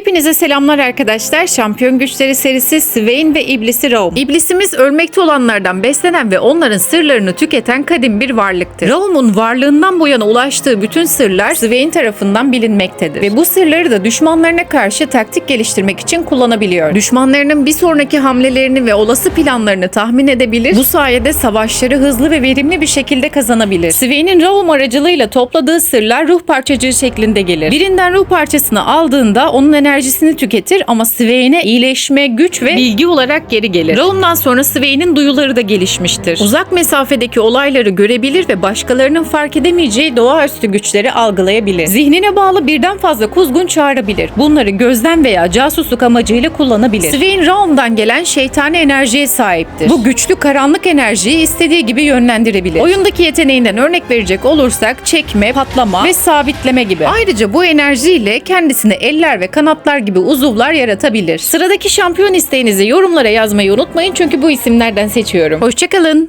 Hepinize selamlar arkadaşlar. Şampiyon Güçleri serisi Swain ve İblisi Raum. İblisimiz ölmekte olanlardan beslenen ve onların sırlarını tüketen kadim bir varlıktır. Raum'un varlığından bu yana ulaştığı bütün sırlar Swain tarafından bilinmektedir. Ve bu sırları da düşmanlarına karşı taktik geliştirmek için kullanabiliyor. Düşmanlarının bir sonraki hamlelerini ve olası planlarını tahmin edebilir. Bu sayede savaşları hızlı ve verimli bir şekilde kazanabilir. Swain'in Raum aracılığıyla topladığı sırlar ruh parçacığı şeklinde gelir. Birinden ruh parçasını aldığında onun enerjisini tüketir ama Swain'e iyileşme, güç ve bilgi olarak geri gelir. Raum'dan sonra Swain'in duyuları da gelişmiştir. Uzak mesafedeki olayları görebilir ve başkalarının fark edemeyeceği doğaüstü güçleri algılayabilir. Zihnine bağlı birden fazla kuzgun çağırabilir. Bunları gözlem veya casusluk amacıyla kullanabilir. Swain Raum'dan gelen şeytani enerjiye sahiptir. Bu güçlü karanlık enerjiyi istediği gibi yönlendirebilir. Oyundaki yeteneğinden örnek verecek olursak çekme, patlama ve sabitleme gibi. Ayrıca bu enerjiyle kendisine eller ve kanatlar gibi uzuvlar yaratabilir. Sıradaki şampiyon isteğinizi yorumlara yazmayı unutmayın çünkü bu isimlerden seçiyorum. Hoşçakalın.